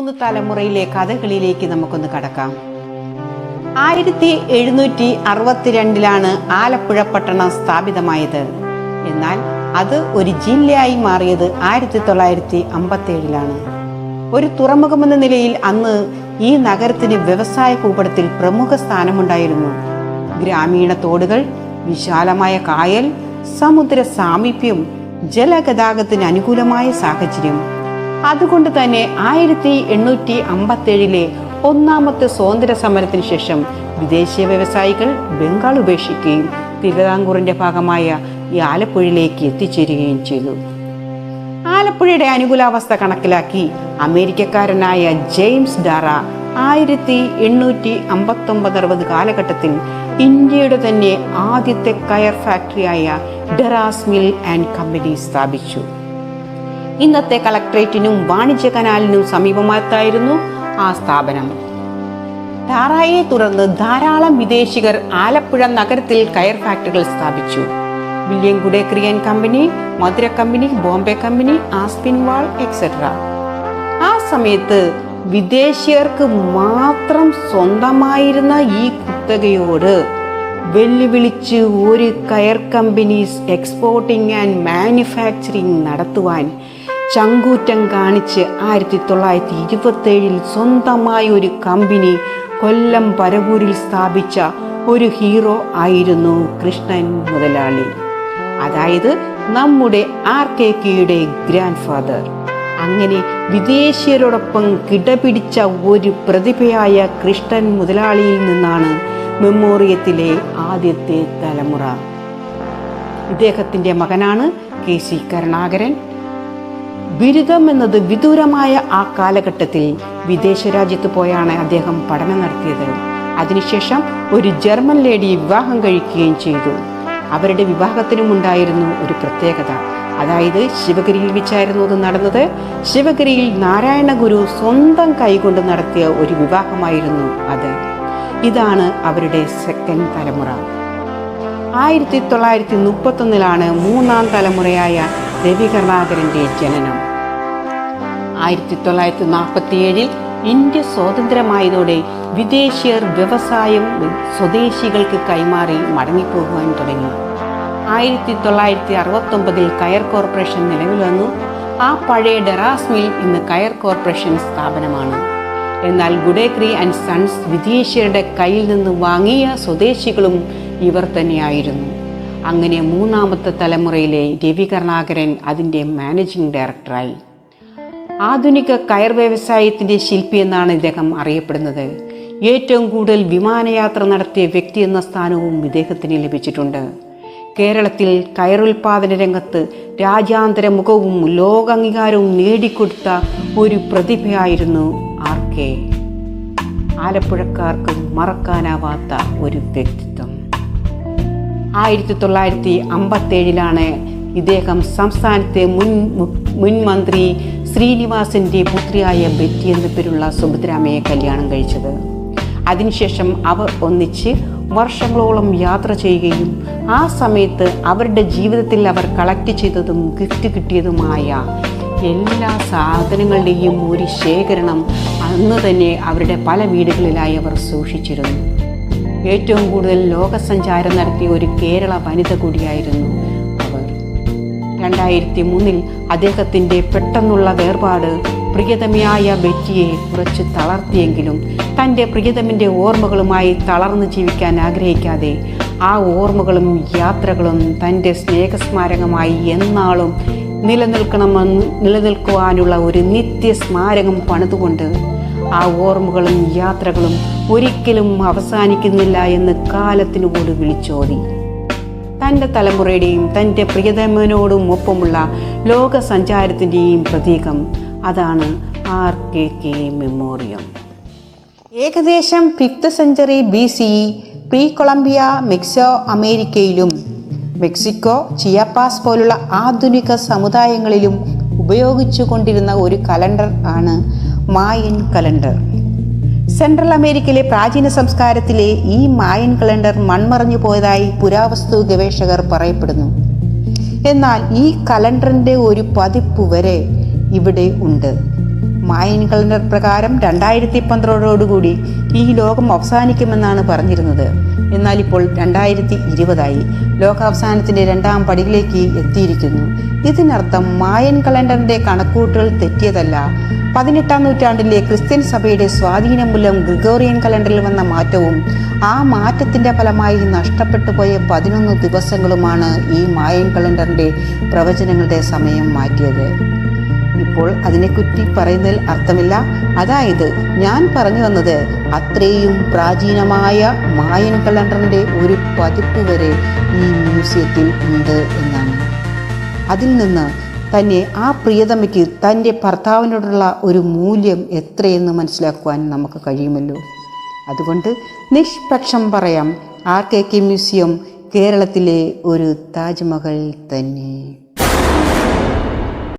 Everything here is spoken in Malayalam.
മൂന്ന് തലമുറയിലെ കഥകളിലേക്ക് നമുക്കൊന്ന് കടക്കാം. ആയിരത്തി എഴുന്നൂറ്റി അറുപത്തിരണ്ടിലാണ് ആലപ്പുഴ പട്ടണം സ്ഥാപിതമായത്. എന്നാൽ അത് ഒരു ജില്ലയായി മാറിയത് ആയിരത്തി തൊള്ളായിരത്തി അമ്പത്തി ഏഴിലാണ് ഒരു തുറമുഖമെന്ന നിലയിൽ അന്ന് ഈ നഗരത്തിന് വ്യവസായ ഭൂപടത്തിൽ പ്രമുഖ സ്ഥാനമുണ്ടായിരുന്നു. ഗ്രാമീണ തോടുകൾ വിശാലമായ കായൽ സമുദ്ര സാമീപ്യം ജലഗതാഗതത്തിന് അനുകൂലമായ സാഹചര്യം. അതുകൊണ്ട് തന്നെ ആയിരത്തി എണ്ണൂറ്റി അമ്പത്തേഴിലെ ഒന്നാമത്തെ സ്വാതന്ത്ര്യ സമരത്തിന് ശേഷം വിദേശീയ വ്യവസായികൾ ബംഗാൾ ഉപേക്ഷിക്കുകയും തിരുവിതാംകൂറിന്റെ ഭാഗമായ ഈ ആലപ്പുഴയിലേക്ക് എത്തിച്ചേരുകയും ചെയ്തു. ആലപ്പുഴയുടെ അനുകൂലാവസ്ഥ കണക്കിലാക്കി അമേരിക്കക്കാരനായ ജെയിംസ് ഡാറ ആയിരത്തി എണ്ണൂറ്റി അമ്പത്തി ഒമ്പത് അറുപത് കാലഘട്ടത്തിൽ ഇന്ത്യയുടെ തന്നെ ആദ്യത്തെ കയർ ഫാക്ടറിയായ ഡെറാസ് മിൽ ആൻഡ് കമ്പനി സ്ഥാപിച്ചു. ഇന്നത്തെ കളക്ട്രേറ്റിനും വാണിജ്യ കനാലിനും സമീപമായിട്ടായിരുന്നു ആ സ്ഥാപനം. ടാറായെ തുടർന്ന് ധാരാളം വിദേശികർ ആലപ്പുഴ നഗരത്തിൽ കയർ ഫാക്ടറികൾ സ്ഥാപിച്ചു. William Goodacre company Madura company Bombay company Aspinwall etcetera ആ സമയത്ത് വിദേശീയർക്ക് മാത്രം സ്വന്തമായിരുന്ന ഈ കുത്തകയോട് വെല്ലുവിളിച്ച് ഒരു കയർ കമ്പനീസ് എക്സ്പോർട്ടിംഗ് ആൻഡ് മാനുഫാക്ചറിംഗ് നടത്തുവാൻ ചങ്കൂറ്റം കാണിച്ച് ആയിരത്തി തൊള്ളായിരത്തി ഇരുപത്തേഴിൽ സ്വന്തമായ ഒരു കമ്പനി കൊല്ലം പരവൂരിൽ സ്ഥാപിച്ച ഒരു ഹീറോ ആയിരുന്നു കൃഷ്ണൻ മുതലാളി. അതായത് നമ്മുടെ ആർ കെ കെയുടെ ഗ്രാൻഡ് ഫാദർ അങ്ങനെ വിദേശീയരോടൊപ്പം കിടപിടിച്ച ഒരു പ്രതിഭയായ കൃഷ്ണൻ മുതലാളിയിൽ നിന്നാണ് മെമ്മോറിയത്തിലെ ആദ്യത്തെ തലമുറ. ഇദ്ദേഹത്തിന്റെ മകനാണ് കെ സി കരുണാകരൻ. ബിരുദം എന്നത് വിദൂരമായ ആ കാലഘട്ടത്തിൽ വിദേശ രാജ്യത്ത് പോയാണ് അദ്ദേഹം പഠനം നടത്തിയത്. അതിനുശേഷം ഒരു ജർമ്മൻ ലേഡിയെ വിവാഹം കഴിക്കുകയും ചെയ്തു. അവരുടെ വിവാഹത്തിനും ഉണ്ടായിരുന്നു ഒരു പ്രത്യേകത. അതായത് ശിവഗിരിയിൽ വെച്ചായിരുന്നു അത് നടന്നത്. ശിവഗിരിയിൽ നാരായണ ഗുരു സ്വന്തം കൈകൊണ്ട് നടത്തിയ ഒരു വിവാഹമായിരുന്നു അത്. ഇതാണ് അവരുടെ സെക്കൻഡ് തലമുറ. ആയിരത്തി തൊള്ളായിരത്തി മുപ്പത്തൊന്നിലാണ് മൂന്നാം തലമുറയായ രവി കരുണാകരന്റെ ജനനം. ആയിരത്തി തൊള്ളായിരത്തി നാൽപ്പത്തിയേഴിൽ ഇന്ത്യ സ്വാതന്ത്ര്യമായതോടെ വിദേശീയർ വ്യവസായം സ്വദേശികൾക്ക് കൈമാറി മടങ്ങിപ്പോകുവാൻ തുടങ്ങി. ആയിരത്തി തൊള്ളായിരത്തി അറുപത്തൊമ്പതിൽ കയർ കോർപ്പറേഷൻ നിലവിൽ വന്നു. ആ പഴയ ഡെറാസ് മിൽ ഇന്ന് കയർ കോർപ്പറേഷൻ സ്ഥാപനമാണ്. എന്നാൽ ഗുഡേക്രി ആൻഡ് സൺസ് വിദേശീയരുടെ കയ്യിൽ നിന്ന് വാങ്ങിയ സ്വദേശികളും ഇവർ തന്നെയായിരുന്നു. അങ്ങനെ മൂന്നാമത്തെ തലമുറയിലെ രവി കരുണാകരൻ അതിന്റെ മാനേജിംഗ് ഡയറക്ടറായി ആധുനിക കയർ വ്യവസായത്തിന്റെ ശില്പി എന്നാണ് ഇദ്ദേഹം അറിയപ്പെടുന്നത്. ഏറ്റവും കൂടുതൽ വിമാനയാത്ര നടത്തിയ വ്യക്തി എന്ന സ്ഥാനവും ഇദ്ദേഹത്തിന് ലഭിച്ചിട്ടുണ്ട്. കേരളത്തിൽ കയറുൽപാദന രംഗത്ത് രാജ്യാന്തര മുഖവും ലോകാംഗീകാരവും നേടിക്കൊടുത്ത ഒരു പ്രതിഭയായിരുന്നു ആർ കെ. ആലപ്പുഴക്കാർക്ക് മറക്കാനാവാത്ത ഒരു വ്യക്തിത്വം ആയിരത്തി തൊള്ളായിരത്തി അമ്പത്തേഴിലാണ് ഇദ്ദേഹം സംസ്ഥാനത്തെ മുൻ മുൻമന്ത്രി മുൻ മന്ത്രി ശ്രീനിവാസന്റെ പുത്രിയായ ബെറ്റി എന്ന പേരുള്ള സുഭദ്രാമയെ കല്യാണം കഴിച്ചത്. അതിനുശേഷം അവർ ഒന്നിച്ച് വർഷങ്ങളോളം യാത്ര ചെയ്യുകയും ആ സമയത്ത് അവരുടെ ജീവിതത്തിൽ അവർ കളക്ട് ചെയ്തതും ഗിഫ്റ്റ് കിട്ടിയതുമായ എല്ലാ സാധനങ്ങളുടെയും ഒരു ശേഖരണം അന്ന് തന്നെ അവരുടെ പല വീടുകളിലായി അവർ സൂക്ഷിച്ചിരുന്നു. ഏറ്റവും കൂടുതൽ ലോകസഞ്ചാരം നടത്തിയ ഒരു കേരള വനിത കൂടിയായിരുന്നു അവർ. രണ്ടായിരത്തി മൂന്നിൽ അദ്ദേഹത്തിന്റെ പെട്ടെന്നുള്ള വേർപാട് പ്രിയതമയായ ബെറ്റിയെ കുറച്ച് തളർത്തിയെങ്കിലും തന്റെ പ്രിയതമിന്റെ ഓർമ്മകളുമായി തളർന്നു ജീവിക്കാൻ ആഗ്രഹിക്കാതെ ആ ഓർമ്മകളും യാത്രകളും തന്റെ സ്നേഹസ്മാരകമായി എന്നാളും നിലനിൽക്കണമെന്ന് നിലനിൽക്കുവാനുള്ള ഒരു നിത്യ സ്മാരകം പണിതുകൊണ്ട് ആ ഓർമ്മകളും യാത്രകളും ഒരിക്കലും അവസാനിക്കുന്നില്ല എന്ന് കാലത്തിനോട് വിളിച്ചോതി. തന്റെ തലമുറയുടെയും തന്റെ പ്രിയതമനോടും ഒപ്പമുള്ള ലോക സഞ്ചാരത്തിന്റെയും പ്രതീകം അതാണ് ആർ കെ കെ മെമ്മോറിയം. ഏകദേശം fifth century B C pre Columbia meso അമേരിക്കയിലും മെക്സിക്കോ ചിയാപ്പാസ് പോലുള്ള ആധുനിക സമുദായങ്ങളിലും ഉപയോഗിച്ചു കൊണ്ടിരുന്ന ഒരു കലണ്ടർ ആണ് മായൻ കലണ്ടർ. സെൻട്രൽ അമേരിക്കയിലെ പ്രാചീന സംസ്കാരത്തിലെ ഈ മായൻ കലണ്ടർ മൺമറഞ്ഞു പോയതായി പുരാവസ്തു ഗവേഷകർ പറയപ്പെടുന്നു. എന്നാൽ ഈ കലണ്ടറിന്റെ ഒരു പതിപ്പ് വരെ ഇവിടെ ഉണ്ട്. മായൻ കലണ്ടർ പ്രകാരം രണ്ടായിരത്തി പന്ത്രണ്ടോടുകൂടി ഈ ലോകം അവസാനിക്കുമെന്നാണ് പറഞ്ഞിരുന്നത്. എന്നാൽ ഇപ്പോൾ രണ്ടായിരത്തി ഇരുപതായി ലോകാവസാനത്തിന്റെ രണ്ടാം പടിയിലേക്ക് എത്തിയിരിക്കുന്നു. ഇതിനർത്ഥം മായൻ കലണ്ടറിന്റെ കണക്കൂട്ടുകൾ തെറ്റിയതല്ല പതിനെട്ടാം നൂറ്റാണ്ടിലെ ക്രിസ്ത്യൻ സഭയുടെ സ്വാധീനം മൂലം ഗ്രിഗോറിയൻ കലണ്ടറിൽ വന്ന മാറ്റവും ആ മാറ്റത്തിന്റെ ഫലമായി നഷ്ടപ്പെട്ടു പോയ പതിനൊന്ന് ദിവസങ്ങളുമാണ് ഈ മായൻ കലണ്ടറിന്റെ പ്രവചനങ്ങളുടെ സമയം മാറ്റിയത്. ഇപ്പോൾ അതിനെക്കുറ്റി പറയുന്നതിൽ അർത്ഥമില്ല. അതായത് ഞാൻ പറഞ്ഞു വന്നത് അത്രയും പ്രാചീനമായ മായൻ കലണ്ടറിന്റെ ഒരു പതിപ്പ് വരെ ഈ മ്യൂസിയത്തിൽ ഉണ്ട് എന്നാണ്. അതിൽ നിന്ന് തന്നെ ആ പ്രിയതമയ്ക്ക് തന്റെ ഭർത്താവിനോടുള്ള ഒരു മൂല്യം എത്രയെന്ന് മനസ്സിലാക്കുവാൻ നമുക്ക് കഴിയുമല്ലോ? അതുകൊണ്ട് നിഷ്പക്ഷം പറയാം ആർ കെ കെ മ്യൂസിയം കേരളത്തിലെ ഒരു താജ്മഹൽ തന്നെ.